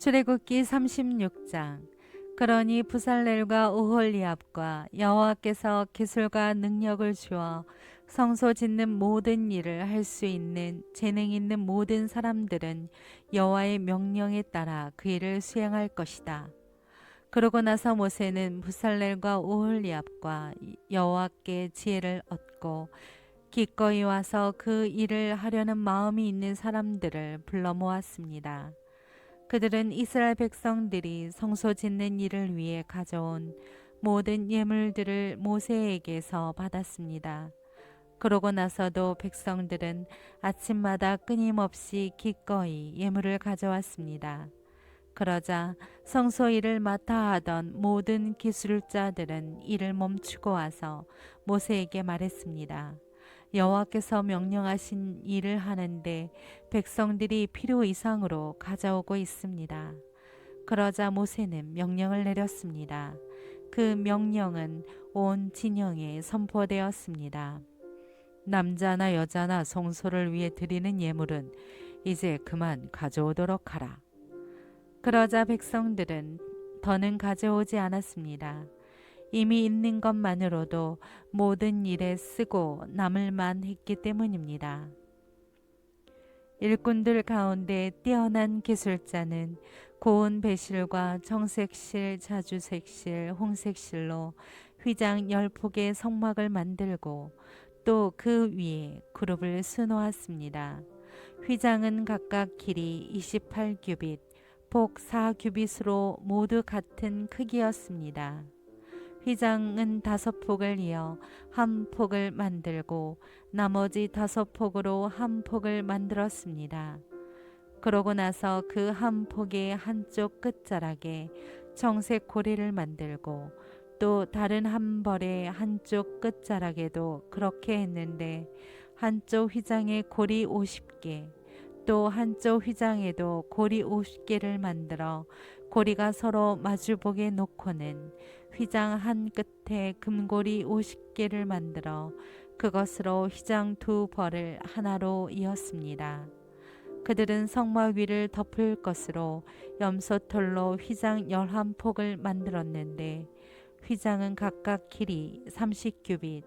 출애굽기 36장 그러니 부살렐과 오홀리압과 여호와께서 기술과 능력을 주어 성소 짓는 모든 일을 할 수 있는 재능 있는 모든 사람들은 여호와의 명령에 따라 그 일을 수행할 것이다. 그러고 나서 모세는 부살렐과 오홀리압과 여호와께 지혜를 얻고 기꺼이 와서 그 일을 하려는 마음이 있는 사람들을 불러 모았습니다. 그들은 이스라엘 백성들이 성소 짓는 일을 위해 가져온 모든 예물들을 모세에게서 받았습니다. 그러고 나서도 백성들은 아침마다 끊임없이 기꺼이 예물을 가져왔습니다. 그러자 성소 일을 맡아 하던 모든 기술자들은 일을 멈추고 와서 모세에게 말했습니다. 여호와께서 명령하신 일을 하는데 백성들이 필요 이상으로 가져오고 있습니다. 그러자 모세는 명령을 내렸습니다. 그 명령은 온 진영에 선포되었습니다. 남자나 여자나 성소를 위해 드리는 예물은 이제 그만 가져오도록 하라. 그러자 백성들은 더는 가져오지 않았습니다. 이미 있는 것만으로도 모든 일에 쓰고 남을 만 했기 때문입니다. 일꾼들 가운데 뛰어난 기술자는 고운 배실과 정색실, 자주색실, 홍색실로 휘장 열폭의 성막을 만들고 또 그 위에 그룹을 수놓았습니다. 휘장은 각각 길이 28규빗, 폭 4규빗으로 모두 같은 크기였습니다. 휘장은 다섯 폭을 이어 한 폭을 만들고 나머지 다섯 폭으로 한 폭을 만들었습니다. 그러고 나서 그 한 폭의 한쪽 끝자락에 정색 고리를 만들고 또 다른 한 벌의 한쪽 끝자락에도 그렇게 했는데 한쪽 휘장에 고리 50개 또 한쪽 휘장에도 고리 50개를 만들어 고리가 서로 마주보게 놓고는 휘장 한 끝에 금고리 50개를 만들어 그것으로 휘장 두 벌을 하나로 이었습니다. 그들은 성막 위를 덮을 것으로 염소털로 휘장 열한 폭을 만들었는데 휘장은 각각 길이 30규빗,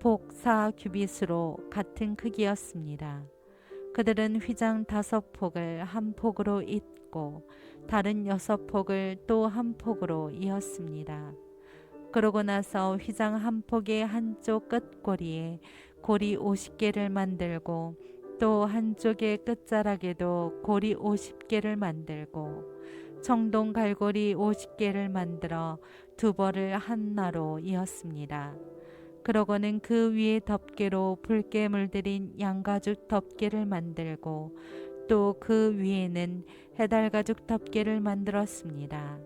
폭 4규빗으로 같은 크기였습니다. 그들은 휘장 다섯 폭을 한 폭으로 잇고 다른 여섯 폭을 또 한 폭으로 이었습니다. 그러고 나서 휘장 한 폭의 한쪽 끝고리에 고리 50개를 만들고 또 한쪽의 끝자락에도 고리 50개를 만들고 청동 갈고리 50개를 만들어 두 벌을 한 나로 이었습니다. 그러고는 그 위에 덮개로 붉게 물들인 양가죽 덮개를 만들고 또 그 위에는 해달가죽 덮개를 만들었습니다.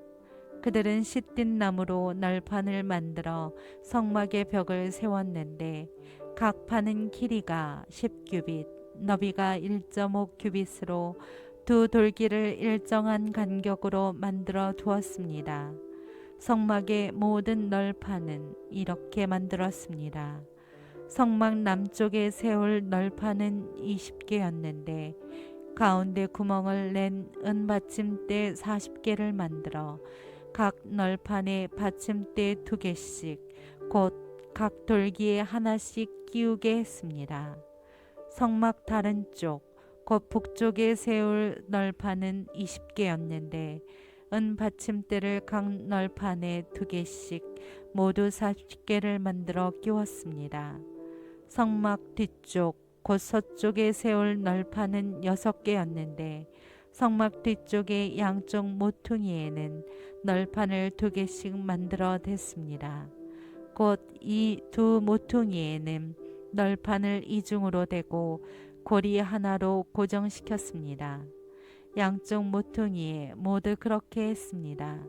그들은 시띤 나무로 널판을 만들어 성막의 벽을 세웠는데 각 판은 길이가 10규빗, 너비가 1.5규빗으로 두 돌기를 일정한 간격으로 만들어 두었습니다. 성막의 모든 널판은 이렇게 만들었습니다. 성막 남쪽에 세울 널판은 20개였는데 가운데 구멍을 낸 은받침대 40개를 만들어 각 널판에 받침대 두 개씩 곧 각 돌기에 하나씩 끼우게 했습니다. 성막 다른 쪽, 곧 북쪽에 세울 널판은 20개였는데 은 받침대를 각 널판에 두 개씩 모두 40개를 만들어 끼웠습니다. 성막 뒤쪽, 곧 서쪽에 세울 널판은 6개였는데 성막 뒤쪽의 양쪽 모퉁이에는 널판을 두 개씩 만들어 댔습니다. 곧 이 두 모퉁이에는 널판을 이중으로 대고 고리 하나로 고정시켰습니다. 양쪽 모퉁이에 모두 그렇게 했습니다.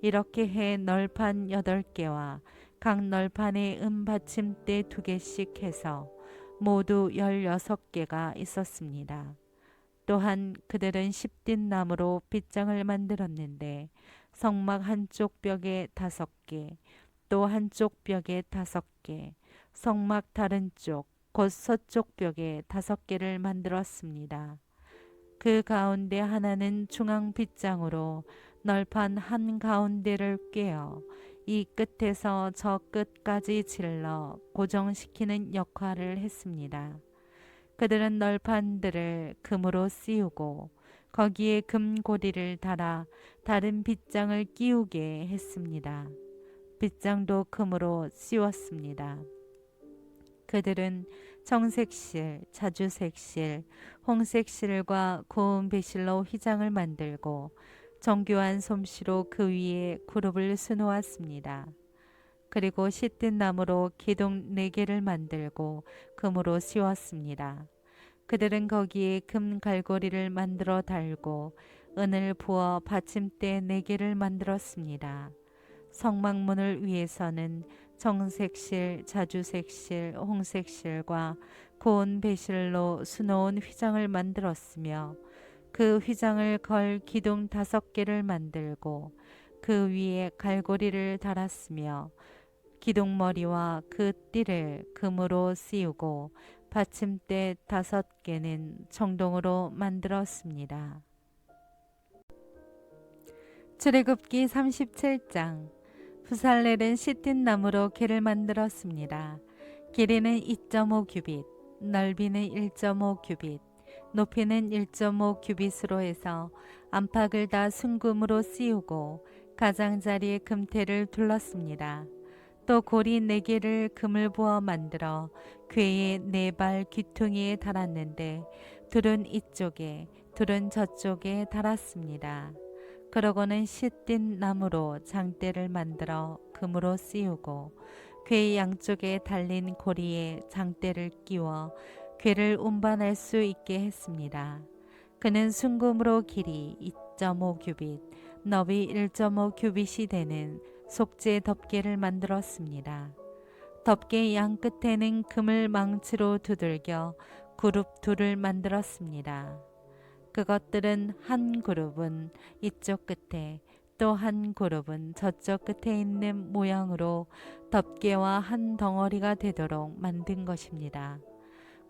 이렇게 해 널판 여덟 개와 각 널판에 은받침대 두 개씩 해서 모두 열여섯 개가 있었습니다. 또한 그들은 십딘 나무로 빗장을 만들었는데 성막 한쪽 벽에 다섯 개, 또 한쪽 벽에 다섯 개, 성막 다른 쪽, 곧 서쪽 벽에 다섯 개를 만들었습니다. 그 가운데 하나는 중앙 빗장으로 널판 한 가운데를 꿰어 이 끝에서 저 끝까지 질러 고정시키는 역할을 했습니다. 그들은 널판들을 금으로 씌우고 거기에 금 고리를 달아 다른 빗장을 끼우게 했습니다. 빗장도 금으로 씌웠습니다. 그들은 청색실, 자주색실, 홍색실과 고운 배실로 휘장을 만들고 정교한 솜씨로 그 위에 그룹을 수놓았습니다. 그리고 시뜬 나무로 기둥 네 개를 만들고 금으로 씌웠습니다. 그들은 거기에 금 갈고리를 만들어 달고 은을 부어 받침대 네 개를 만들었습니다. 성막문을 위해서는 정색실, 자주색실, 홍색실과 고운 배실로 수놓은 휘장을 만들었으며 그 휘장을 걸 기둥 다섯 개를 만들고 그 위에 갈고리를 달았으며 기둥머리와 그 띠를 금으로 씌우고 받침대 다섯 개는 청동으로 만들었습니다. 출애굽기 37장 부살렐은 시틴 나무로 길을 만들었습니다. 길이는 2.5 규빗, 넓이는 1.5 규빗, 높이는 1.5 규빗으로 해서 안팎을 다 순금으로 씌우고 가장자리에 금태를 둘렀습니다. 또 고리 네 개를 금을 부어 만들어 궤의 네 발 귀퉁이에 달았는데 둘은 이쪽에 둘은 저쪽에 달았습니다. 그러고는 시띤 나무로 장대를 만들어 금으로 씌우고 궤 양쪽에 달린 고리에 장대를 끼워 궤를 운반할 수 있게 했습니다. 그는 순금으로 길이 2.5 규빗, 너비 1.5 규빗이 되는 속재 덮개를 만들었습니다. 덮개 양 끝에는 금을 망치로 두들겨 그룹 둘을 만들었습니다. 그것들은 한 그룹은 이쪽 끝에 또 한 그룹은 저쪽 끝에 있는 모양으로 덮개와 한 덩어리가 되도록 만든 것입니다.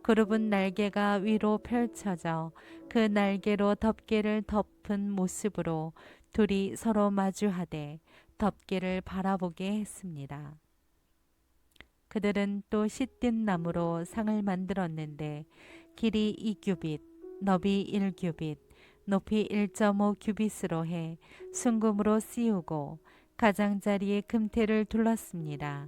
그룹은 날개가 위로 펼쳐져 그 날개로 덮개를 덮은 모습으로 둘이 서로 마주하되 덮개를 바라보게 했습니다. 그들은 또 시뜬 나무로 상을 만들었는데 길이 2규빗, 너비 1규빗, 높이 1.5 규빗으로 해 순금으로 씌우고 가장자리에 금태를 둘렀습니다.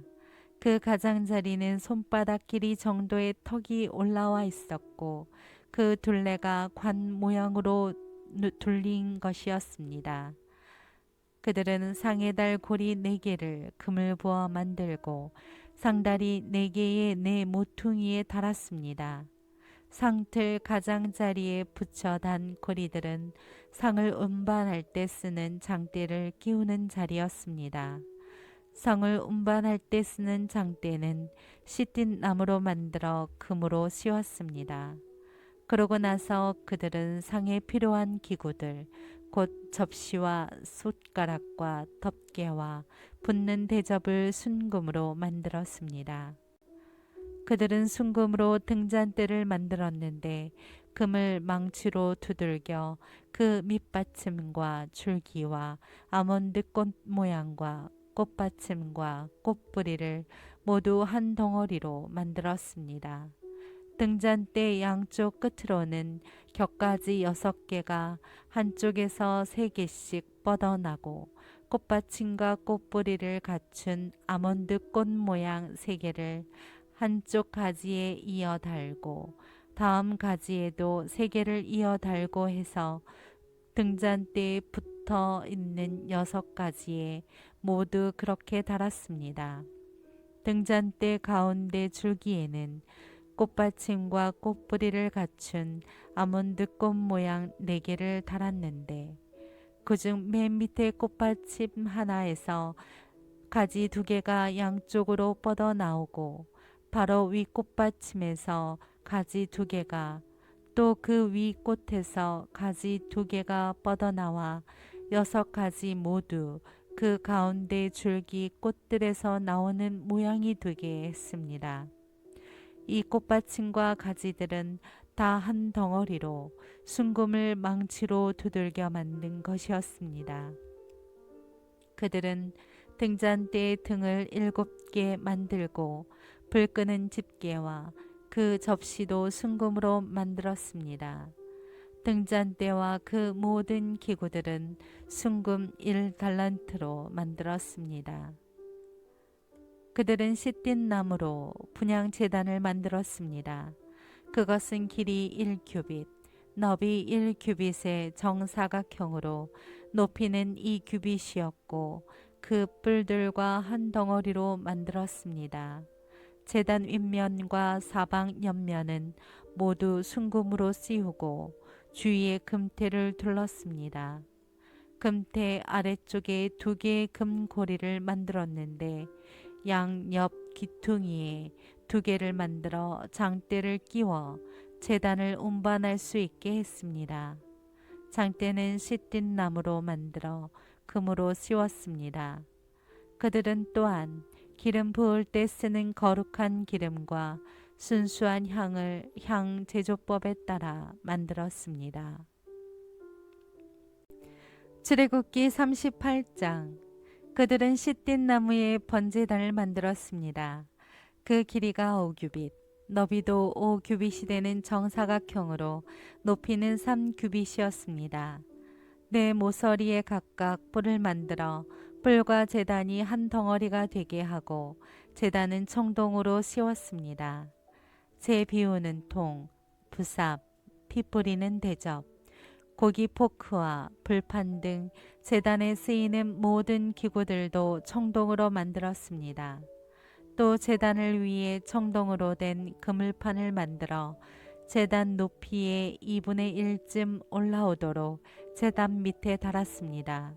그 가장자리는 손바닥 길이 정도의 턱이 올라와 있었고 그 둘레가 관 모양으로 둘린 것이었습니다. 그들은 상에 달 고리 네 개를 금을 부어 만들고 상다리 네 개의 네 모퉁이에 달았습니다. 상틀 가장자리에 붙여 단 고리들은 상을 운반할 때 쓰는 장대를 끼우는 자리였습니다. 성을 운반할 때 쓰는 장대는 시틴 나무로 만들어 금으로 씌웠습니다. 그러고 나서 그들은 상에 필요한 기구들, 곧 접시와 솥가락과 덮개와 붓는 대접을 순금으로 만들었습니다. 그들은 순금으로 등잔대를 만들었는데 금을 망치로 두들겨 그 밑받침과 줄기와 아몬드 꽃 모양과 꽃받침과 꽃뿌리를 모두 한 덩어리로 만들었습니다. 등잔대 양쪽 끝으로는 격가지 여섯 개가 한쪽에서 세 개씩 뻗어나고 꽃받침과 꽃뿌리를 갖춘 아몬드 꽃 모양 세 개를 한쪽 가지에 이어 달고 다음 가지에도 세 개를 이어 달고 해서 등잔대에 붙어 있는 여섯 가지에 모두 그렇게 달았습니다. 등잔대 가운데 줄기에는 꽃받침과 꽃뿌리를 갖춘 아몬드 꽃 모양 네 개를 달았는데 그중 맨 밑에 꽃받침 하나에서 가지 두 개가 양쪽으로 뻗어 나오고 바로 위 꽃받침에서 가지 두 개가 또 그 위 꽃에서 가지 두 개가 뻗어 나와 여섯 가지 모두 그 가운데 줄기 꽃들에서 나오는 모양이 되게 했습니다. 이 꽃받침과 가지들은 다 한 덩어리로 순금을 망치로 두들겨 만든 것이었습니다. 그들은 등잔대의 등을 일곱 개 만들고 불 끄는 집게와 그 접시도 순금으로 만들었습니다. 등잔대와 그 모든 기구들은 순금 1달란트로 만들었습니다. 그들은 시띤 나무로 분양 재단을 만들었습니다. 그것은 길이 1규빗, 너비 1규빗의 정사각형으로 높이는 2규빗이었고 그 뿔들과 한 덩어리로 만들었습니다. 재단 윗면과 사방 옆면은 모두 순금으로 씌우고 주위에 금태를 둘렀습니다. 금태 아래쪽에 두 개의 금고리를 만들었는데 양옆 기퉁이에 두 개를 만들어 장대를 끼워 재단을 운반할 수 있게 했습니다. 장대는 시띤 나무로 만들어 금으로 씌웠습니다. 그들은 또한 기름 부을 때 쓰는 거룩한 기름과 순수한 향을 향 제조법에 따라 만들었습니다. 출애굽기 38장 그들은 시띤 나무의 번제단을 만들었습니다. 그 길이가 5규빗, 너비도 5규빗이 되는 정사각형으로 높이는 3규빗이었습니다. 네 모서리에 각각 뿔을 만들어 뿔과 재단이 한 덩어리가 되게 하고 재단은 청동으로 씌웠습니다. 재 비우는 통, 부삽, 피 뿌리는 대접, 고기 포크와 불판 등 재단에 쓰이는 모든 기구들도 청동으로 만들었습니다. 또 재단을 위해 청동으로 된 그물판을 만들어 재단 높이의 2분의 1쯤 올라오도록 재단 밑에 달았습니다.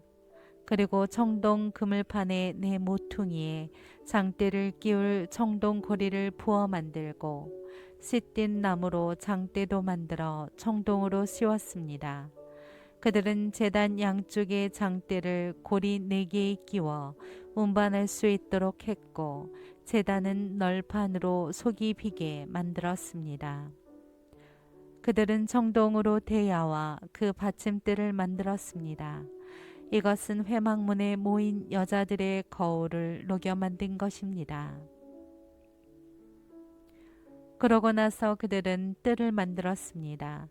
그리고 청동 그물판의 네 모퉁이에 장대를 끼울 청동 고리를 부어 만들고 씨띤 나무로 장대도 만들어 청동으로 씌웠습니다. 그들은 재단 양쪽의 장대를 고리 네 개에 끼워 운반할 수 있도록 했고 재단은 널판으로 속이 비게 만들었습니다. 그들은 청동으로 대야와 그 받침대를 만들었습니다. 이것은 회막문에 모인 여자들의 거울을 녹여 만든 것입니다. 그러고 나서 그들은 뜰을 만들었습니다.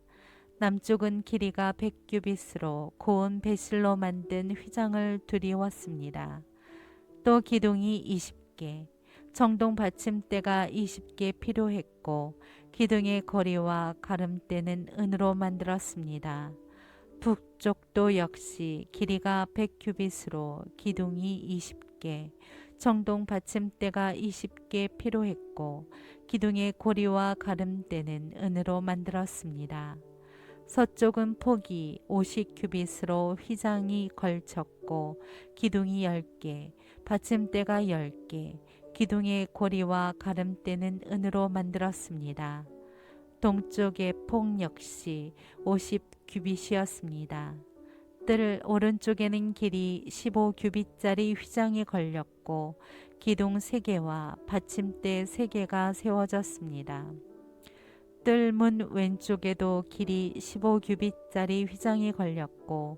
남쪽은 길이가 백규빗으로 고운 배실로 만든 휘장을 두리웠습니다. 또 기둥이 20개, 정동 받침대가 20개 필요했고 기둥의 거리와 가름대는 은으로 만들었습니다. 북쪽도 역시 길이가 100규빗으로 기둥이 20개, 정동 받침대가 20개 필요했고 기둥의 고리와 가름대는 은으로 만들었습니다. 서쪽은 폭이 50규빗으로 휘장이 걸쳤고 기둥이 10개, 받침대가 10개, 기둥의 고리와 가름대는 은으로 만들었습니다. 동쪽의 폭 역시 50 규빗이었습니다. 뜰 오른쪽에는 길이 15 규빗짜리 휘장이 걸렸고 기둥 3개와 받침대 3개가 세워졌습니다. 뜰 문 왼쪽에도 길이 15 규빗짜리 휘장이 걸렸고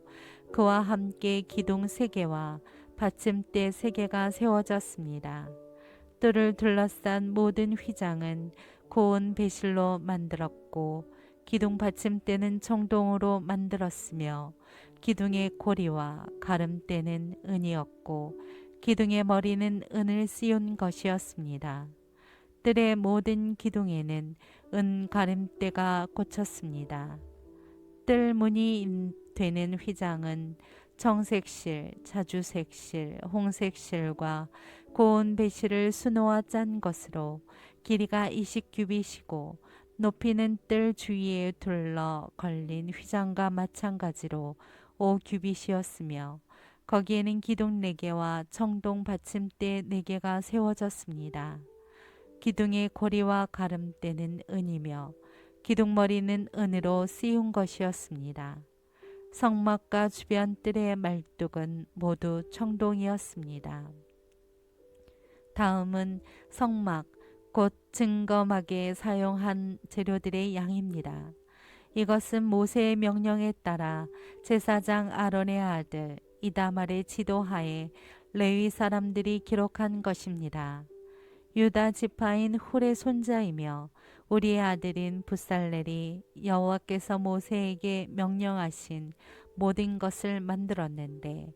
그와 함께 기둥 3개와 받침대 3개가 세워졌습니다. 뜰을 둘러싼 모든 휘장은 고운 배실로 만들었고 기둥 받침대는 청동으로 만들었으며 기둥의 고리와 가름대는 은이었고 기둥의 머리는 은을 씌운 것이었습니다. 뜰의 모든 기둥에는 은 가름대가 꽂혔습니다. 뜰 문이 되는 휘장은 청색실, 자주색실, 홍색실과 고운 배실을 수놓아 짠 것으로 길이가 20규빗이고 높이는 뜰 주위에 둘러 걸린 휘장과 마찬가지로 5규빗이었으며 거기에는 기둥 4개와 청동 받침대 4개가 세워졌습니다. 기둥의 고리와 가름대는 은이며 기둥머리는 은으로 씌운 것이었습니다. 성막과 주변 뜰의 말뚝은 모두 청동이었습니다. 다음은 성막 곧 증거막에 사용한 재료들의 양입니다. 이것은 모세의 명령에 따라 제사장 아론의 아들 이다말의 지도하에 레위 사람들이 기록한 것입니다. 유다 지파인 훌의 손자이며 우리의 아들인 부살렐이 여호와께서 모세에게 명령하신 모든 것을 만들었는데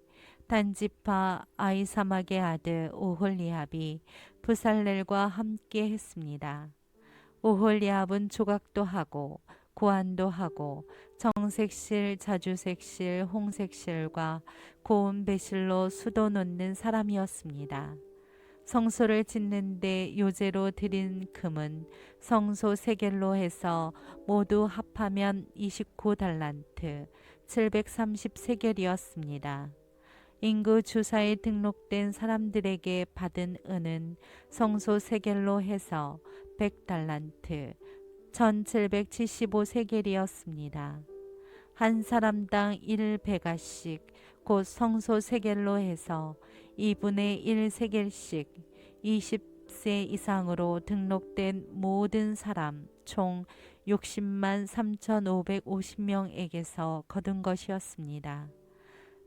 단지파 아이사막의 아들 오홀리압이 부살렐과 함께 했습니다. 오홀리압은 조각도 하고 고안도 하고 정색실, 자주색실, 홍색실과 고운 배실로 수도 놓는 사람이었습니다. 성소를 짓는데 요제로 드린 금은 성소 세겔로 해서 모두 합하면 29달란트, 730세겔이었습니다. 인구 주사에 등록된 사람들에게 받은 은은 성소 세겔로 해서 100달란트, 1775세겔이었습니다. 한 사람당 1베가씩 곧 성소 세겔로 해서 2분의 1 세겔씩 20세 이상으로 등록된 모든 사람 총 60만 3,550명에게서 거둔 것이었습니다.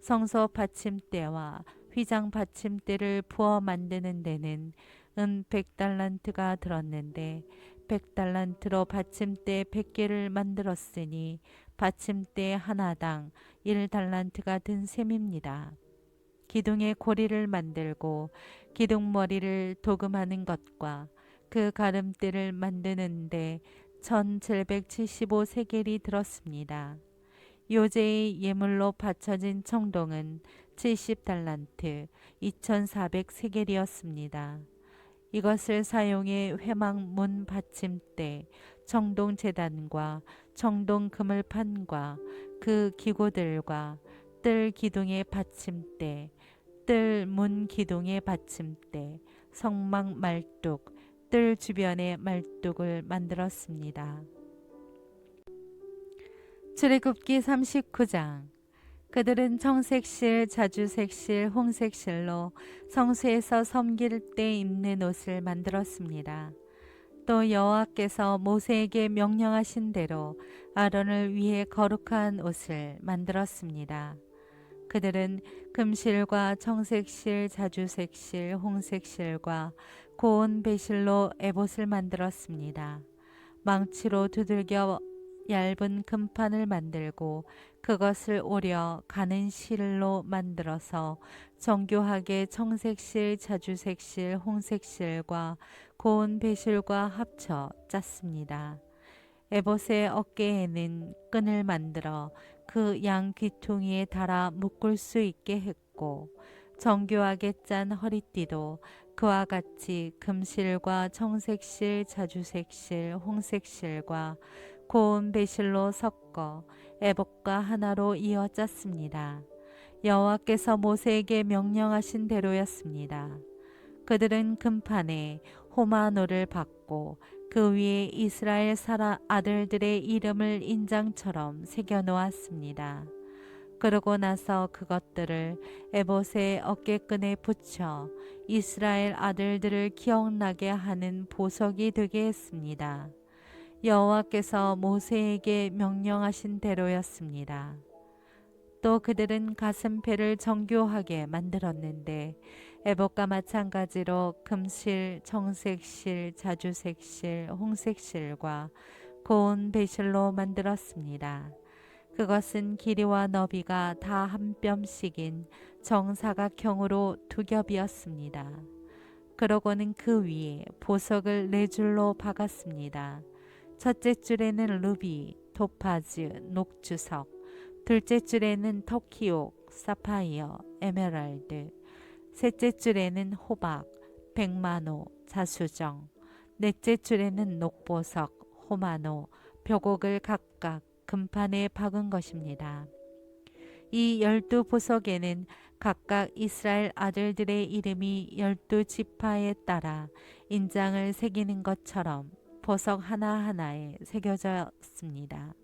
성소 받침대와 휘장 받침대를 부어 만드는 데는 은 100달란트가 들었는데 100달란트로 받침대 100개를 만들었으니 받침대 하나당 1달란트가 든 셈입니다. 기둥의 고리를 만들고 기둥머리를 도금하는 것과 그 가름대를 만드는데 1775세겔이 들었습니다. 요제의 예물로 바쳐진 청동은 70달란트 2400세겔이었습니다. 이것을 사용해 회막 문 받침대, 청동 재단과 청동 그물판과 그 기구들과 뜰 기둥의 받침대, 뜰 문 기둥의 받침대, 성막 말뚝, 뜰 주변의 말뚝을 만들었습니다. 출애굽기 39장 그들은 청색실, 자주색실, 홍색실로 성수에서 섬길 때 입는 옷을 만들었습니다. 또 여호와께서 모세에게 명령하신 대로 아론을 위해 거룩한 옷을 만들었습니다. 그들은 금실과 청색실, 자주색실, 홍색실과 고운 배실로 에봇을 만들었습니다. 망치로 두들겨 얇은 금판을 만들고 그것을 오려 가는 실로 만들어서 정교하게 청색실, 자주색실, 홍색실과 고운 배실과 합쳐 짰습니다. 에봇의 어깨에는 끈을 만들어 그 양 귀퉁이에 달아 묶을 수 있게 했고 정교하게 짠 허리띠도 그와 같이 금실과 청색실, 자주색실, 홍색실과 고운 배실로 섞어 애복과 하나로 이어 짰습니다. 여호와께서 모세에게 명령하신 대로였습니다. 그들은 금판에 호마노를 받고 그 위에 이스라엘 사라 아들들의 이름을 인장처럼 새겨 놓았습니다. 그러고 나서 그것들을 에봇의 어깨끈에 붙여 이스라엘 아들들을 기억나게 하는 보석이 되게 했습니다. 여호와께서 모세에게 명령하신 대로였습니다. 또 그들은 가슴패를 정교하게 만들었는데 에봇과 마찬가지로 금실, 청색실, 자주색실, 홍색실과 고운 배실로 만들었습니다. 그것은 길이와 너비가 다 한 뼘씩인 정사각형으로 두 겹이었습니다. 그러고는 그 위에 보석을 네 줄로 박았습니다. 첫째 줄에는 루비, 토파즈, 녹주석, 둘째 줄에는 터키옥, 사파이어, 에메랄드, 셋째 줄에는 호박, 백마노, 자수정, 넷째 줄에는 녹보석, 호마노, 벽옥을 각각 금판에 박은 것입니다. 이 열두 보석에는 각각 이스라엘 아들들의 이름이 열두 지파에 따라 인장을 새기는 것처럼 보석 하나하나에 새겨졌습니다.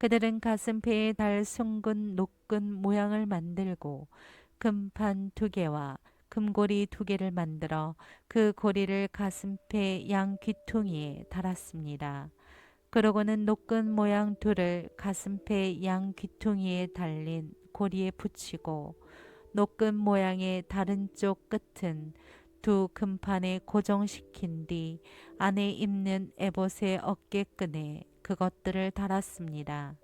그들은 가슴페에 달 숭근 녹근 모양을 만들고 금판 두 개와 금고리 두 개를 만들어 그 고리를 가슴페 양 귀퉁이에 달았습니다. 그러고는 노끈 모양 둘을 가슴페 양 귀퉁이에 달린 고리에 붙이고 노끈 모양의 다른 쪽 끝은 두 금판에 고정시킨 뒤 안에 입는 에봇의 어깨끈에 그것들을 달았습니다.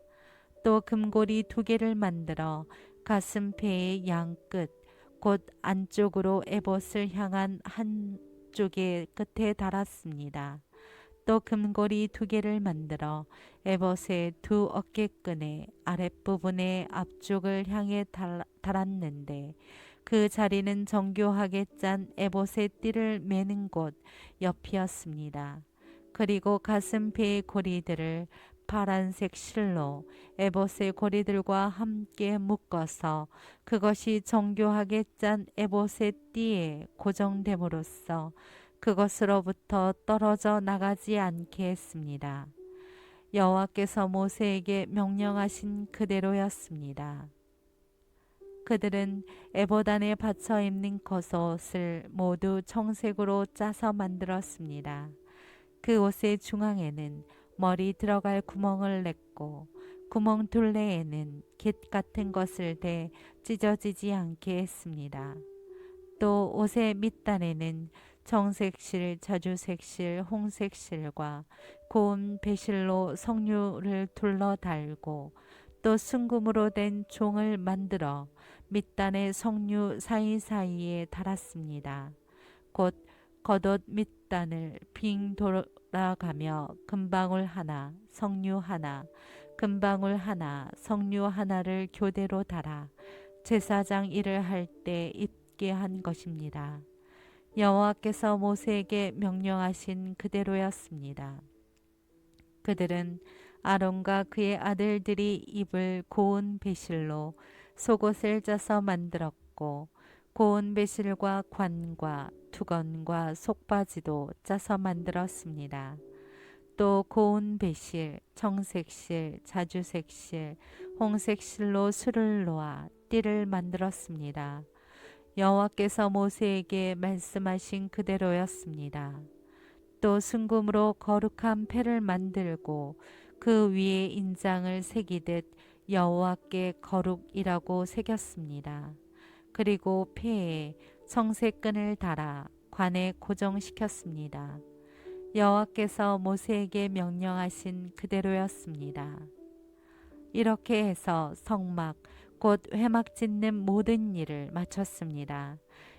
또 금고리 두 개를 만들어 가슴페의 양끝, 곧 안쪽으로 에봇을 향한 한쪽의 끝에 달았습니다. 또 금고리 두 개를 만들어 에봇의 두 어깨끈의 아랫부분의 앞쪽을 향해 달, 달았는데 그 자리는 정교하게 짠 에봇의 띠를 매는 곳 옆이었습니다. 그리고 가슴페의 고리들을 파란색 실로 에봇의 고리들과 함께 묶어서 그것이 정교하게 짠 에봇의 띠에 고정됨으로써 그것으로부터 떨어져 나가지 않게 했습니다. 여호와께서 모세에게 명령하신 그대로였습니다. 그들은 에봇 안에 받쳐 입는 겉옷을 모두 청색으로 짜서 만들었습니다. 그 옷의 중앙에는 머리 들어갈 구멍을 냈고 구멍 둘레에는 깃 같은 것을 대 찢어지지 않게 했습니다. 또 옷의 밑단에는 정색실, 자주색실, 홍색실과 고운 배실로 석류를 둘러 달고 또 순금으로 된 종을 만들어 밑단의 석류 사이사이에 달았습니다. 곧 겉옷 밑단을 빙 돌아가며 금방울 하나, 석류 하나, 금방울 하나, 석류 하나를 교대로 달아 제사장 일을 할 때 입게 한 것입니다. 여호와께서 모세에게 명령하신 그대로였습니다. 그들은 아론과 그의 아들들이 입을 고운 배실로 속옷을 짜서 만들었고 고운 배실과 관과 두건과 속바지도 짜서 만들었습니다. 또 고운 배실, 청색실, 자주색실, 홍색실로 술을 놓아 띠를 만들었습니다. 여호와께서 모세에게 말씀하신 그대로였습니다. 또 순금으로 거룩한 패를 만들고 그 위에 인장을 새기듯 여호와께 거룩이라고 새겼습니다. 그리고 폐에 청색끈을 달아 관에 고정시켰습니다. 여호와께서 모세에게 명령하신 그대로였습니다. 이렇게 해서 성막 곧 회막 짓는 모든 일을 마쳤습니다.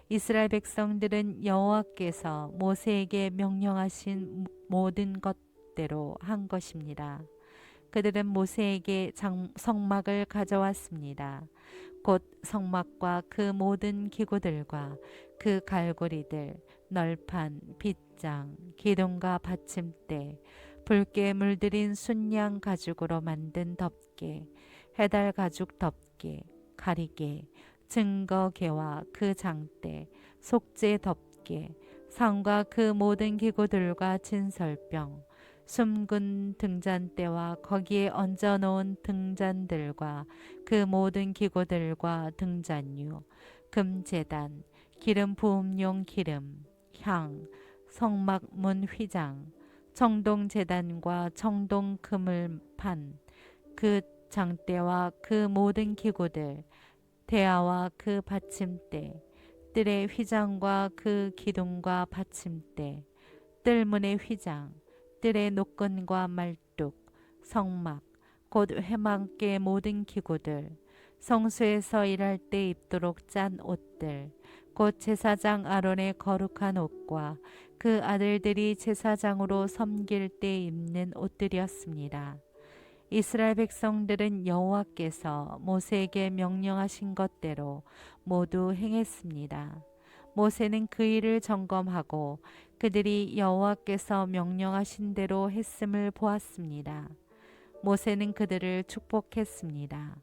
이스라엘 백성들은 여호와께서 모세에게 명령하신 모든 것대로 한 것입니다. 그들은 모세에게 장, 성막을 가져왔습니다. 곧 성막과 그 모든 기구들과 그 갈고리들, 널판, 빗장, 기둥과 받침대, 붉게 물들인 순양 가죽으로 만든 덮개, 해달 가죽 덮개, 가리개, 증거개와 그 장대, 속죄 덮개, 상과 그 모든 기구들과 진설병, 숨근 등잔대와 거기에 얹어 놓은 등잔들과 그 모든 기구들과 등잔유, 금재단, 기름 부음용 기름, 향, 성막 문 휘장, 청동 재단과 청동 그물판, 그 장대와 그 모든 기구들, 대야와 그 받침대, 뜰의 휘장과 그 기둥과 받침대, 뜰문의 휘장, 뜰의 노끈과 말뚝, 성막, 곧 회막의 모든 기구들, 성수에서 일할 때 입도록 짠 옷들, 곧 제사장 아론의 거룩한 옷과 그 아들들이 제사장으로 섬길 때 입는 옷들이었습니다. 이스라엘 백성들은 여호와께서 모세에게 명령하신 것대로 모두 행했습니다. 모세는 그 일을 점검하고 그들이 여호와께서 명령하신 대로 했음을 보았습니다. 모세는 그들을 축복했습니다.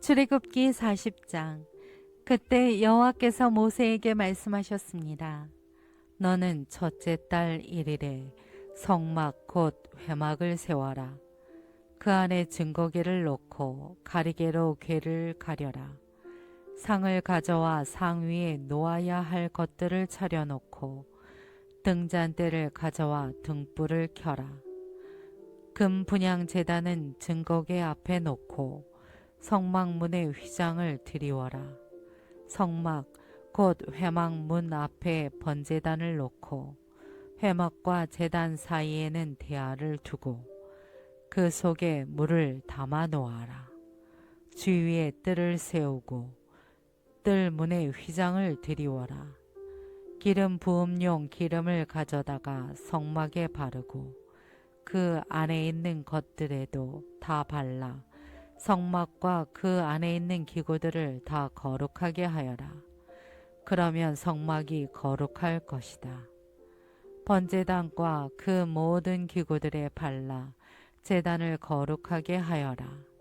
출애굽기 40장 그때 여호와께서 모세에게 말씀하셨습니다. 너는 첫째 달 1일에 성막 곧 회막을 세워라. 그 안에 증거계를 놓고 가리개로 괴를 가려라. 상을 가져와 상 위에 놓아야 할 것들을 차려놓고 등잔대를 가져와 등불을 켜라. 금 분양 재단은 증거계 앞에 놓고 성막문에 휘장을 드리워라. 성막 곧 회막문 앞에 번제단을 놓고 회막과 재단 사이에는 대야를 두고 그 속에 물을 담아 놓아라. 주위에 뜰을 세우고 뜰 문에 휘장을 드리워라. 기름 부음용 기름을 가져다가 성막에 바르고 그 안에 있는 것들에도 다 발라 성막과 그 안에 있는 기구들을 다 거룩하게 하여라. 그러면 성막이 거룩할 것이다. 번제단과 그 모든 기구들에 발라 제단을 거룩하게 하여라.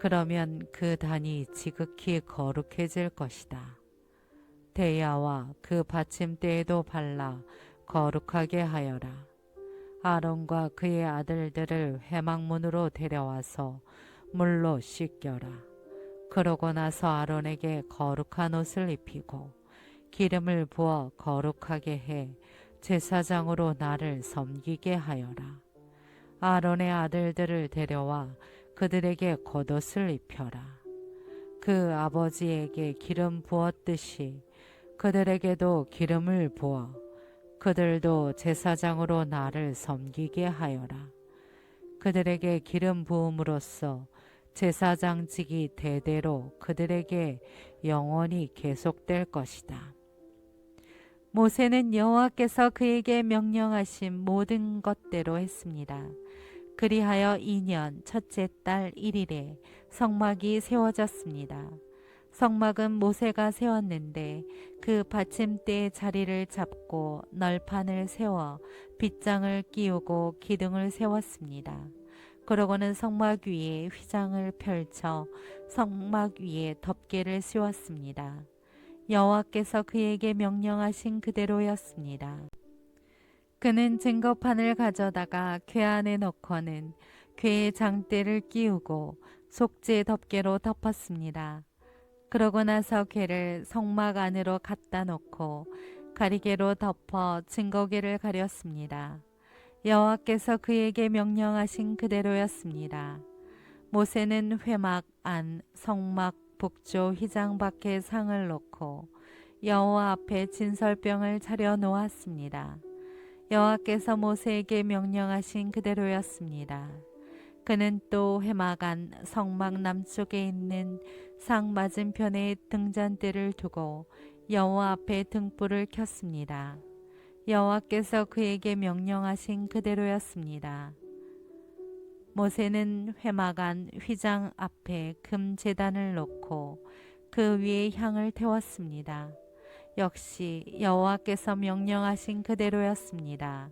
그러면 그 단이 지극히 거룩해질 것이다. 대야와 그 받침대에도 발라 거룩하게 하여라. 아론과 그의 아들들을 회막문으로 데려와서 물로 씻겨라. 그러고 나서 아론에게 거룩한 옷을 입히고 기름을 부어 거룩하게 해 제사장으로 나를 섬기게 하여라. 아론의 아들들을 데려와 그들에게 겉옷을 입혀라. 그 아버지에게 기름 부었듯이 그들에게도 기름을 부어 그들도 제사장으로 나를 섬기게 하여라. 그들에게 기름 부음으로써 제사장직이 대대로 그들에게 영원히 계속될 것이다. 모세는 여호와께서 그에게 명령하신 모든 것대로 했습니다. 그리하여 2년 첫째 달 1일에 성막이 세워졌습니다. 성막은 모세가 세웠는데 그 받침대의 자리를 잡고 널판을 세워 빗장을 끼우고 기둥을 세웠습니다. 그러고는 성막 위에 휘장을 펼쳐 성막 위에 덮개를 씌웠습니다. 여호와께서 그에게 명령하신 그대로였습니다. 그는 증거판을 가져다가 궤 안에 넣고는 궤에 장대를 끼우고 속죄 덮개로 덮었습니다. 그러고 나서 궤를 성막 안으로 갖다 놓고 가리개로 덮어 증거궤를 가렸습니다. 여호와께서 그에게 명령하신 그대로였습니다. 모세는 회막 안 성막 북조 휘장 밖에 상을 놓고 여호와 앞에 진설병을 차려 놓았습니다. 여호와께서 모세에게 명령하신 그대로였습니다. 그는 또 회막안 성막 남쪽에 있는 상 맞은편에 등잔대를 두고 여호와 앞에 등불을 켰습니다. 여호와께서 그에게 명령하신 그대로였습니다. 모세는 회막안 휘장 앞에 금 제단을 놓고 그 위에 향을 태웠습니다. 역시 여호와께서 명령하신 그대로였습니다.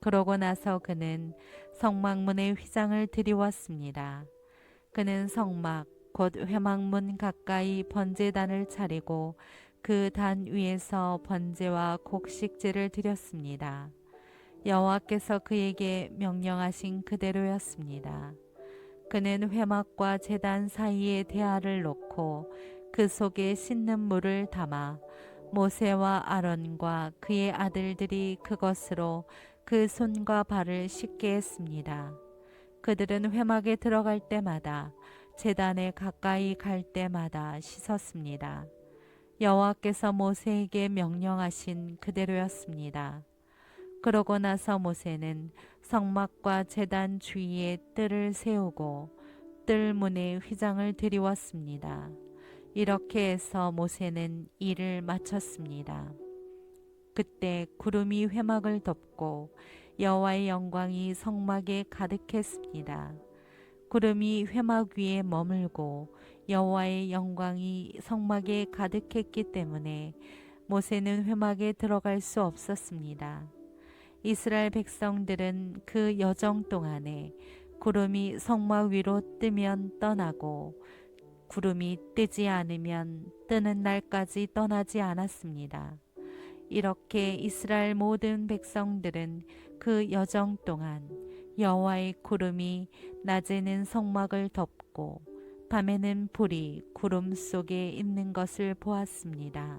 그러고 나서 그는 성막문에 휘장을 들이웠습니다. 그는 성막 곧 회막문 가까이 번제단을 차리고 그 단 위에서 번제와 곡식제를 드렸습니다. 여호와께서 그에게 명령하신 그대로였습니다. 그는 회막과 제단 사이에 대야를 놓고 그 속에 씻는 물을 담아 모세와 아론과 그의 아들들이 그것으로 그 손과 발을 씻게 했습니다. 그들은 회막에 들어갈 때마다 제단에 가까이 갈 때마다 씻었습니다. 여호와께서 모세에게 명령하신 그대로였습니다. 그러고 나서 모세는 성막과 제단 주위에 뜰을 세우고 뜰 문에 휘장을 들이웠습니다. 이렇게 해서 모세는 일을 마쳤습니다. 그때 구름이 회막을 덮고 여호와의 영광이 성막에 가득했습니다. 구름이 회막 위에 머물고 여호와의 영광이 성막에 가득했기 때문에 모세는 회막에 들어갈 수 없었습니다. 이스라엘 백성들은 그 여정 동안에 구름이 성막 위로 뜨면 떠나고 구름이 뜨지 않으면 뜨는 날까지 떠나지 않았습니다. 이렇게 이스라엘 모든 백성들은 그 여정 동안 여호와의 구름이 낮에는 성막을 덮고 밤에는 불이 구름 속에 있는 것을 보았습니다.